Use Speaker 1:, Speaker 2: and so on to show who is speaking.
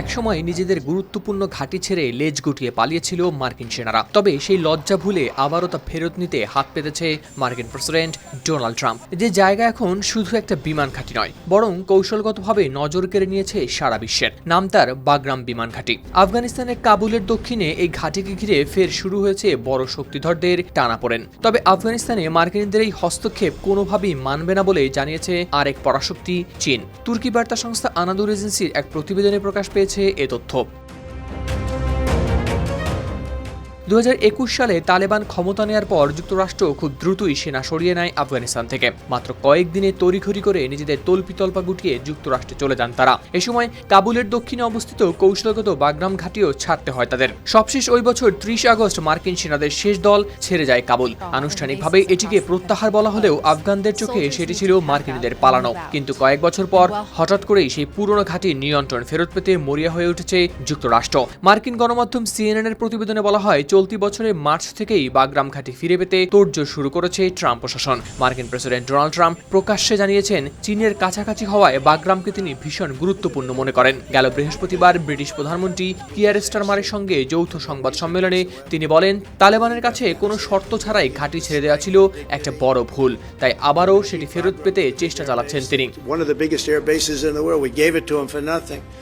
Speaker 1: একসময় নিজেদের গুরুত্বপূর্ণ ঘাঁটি ছেড়ে লেজ গুটিয়ে পালিয়েছিল মার্কিন সেনারা। তবে সেই লজ্জা ভুলে আবারও তা ফেরত নিতে হাত পেতেছে মার্কিন প্রেসিডেন্ট ডোনাল্ড ট্রাম্প। যে জায়গা এখন শুধু একটা বিমান ঘাঁটি নয়, বরং কৌশলগতভাবে নজর কেড়ে নিয়েছে সারা বিশ্বের। নাম তার বাগরাম বিমান ঘাঁটি। আফগানিস্তানের কাবুলের দক্ষিণে এই ঘাঁটিকে ঘিরে ফের শুরু হয়েছে বড় শক্তিধরদের টানাপোড়েন। তবে আফগানিস্তানে মার্কিনদের এই হস্তক্ষেপ কোনোভাবেই মানবে না বলে জানিয়েছে আরেক পরাশক্তি চীন। তুর্কি বার্তা সংস্থা আনাদুর এজেন্সির এক প্রতিবেদনে প্রকাশ পেয়েছে এ তথ্য। দু হাজার একুশ সালে তালেবান ক্ষমতা নেয়ার পর যুক্তরাষ্ট্র খুব দ্রুতই সেনা সরিয়ে নেয় আফগানিস্তান থেকে। মাত্র কয়েকদিনে তড়িঘড়ি করে নিজেদের তল্পিতল্পা গুটিয়ে যুক্তরাষ্ট্রে চলে যান তারা। এ সময় কাবুলের দক্ষিণে অবস্থিত কৌশলগত বাগরাম ঘাটিও ছাড়তে হয় তাদের। সবশেষ ওই বছর ত্রিশ আগস্ট মার্কিন সেনাদের শেষ দল ছেড়ে যায় কাবুল। আনুষ্ঠানিকভাবে এটিকে প্রত্যাহার বলা হলেও আফগানদের চোখে সেটি ছিল মার্কিনীদের পালানো। কিন্তু কয়েক বছর পর হঠাৎ করেই সেই পুরনো ঘাটির নিয়ন্ত্রণ ফেরত পেতে মরিয়া হয়ে উঠেছে যুক্তরাষ্ট্র। মার্কিন গণমাধ্যম সিএনএন এর প্রতিবেদনে বলা হয় চলতি বছরের মার্চ থেকেই বাগরাম ঘাঁটি ফিরে পেতে তোড়জোড় শুরু করেছে ট্রাম্প প্রশাসন। মার্কিন প্রেসিডেন্ট ডোনাল্ড ট্রাম্প প্রকাশ্যে জানিয়েছেন, চীনের কাছাকাছি হওয়ায় বাগরামকে তিনি ভীষণ গুরুত্বপূর্ণ মনে করেন। গেল বৃহস্পতিবার ব্রিটিশ প্রধানমন্ত্রী কিয়ার স্টারমারের সঙ্গে যৌথ সংবাদ সম্মেলনে তিনি বলেন, তালেবানের কাছে কোনো শর্ত ছাড়াই ঘাঁটি ছেড়ে দেওয়া ছিল একটা বড় ভুল। তাই আবারও সেটি ফেরত পেতে চেষ্টা চালাচ্ছেন তিনি।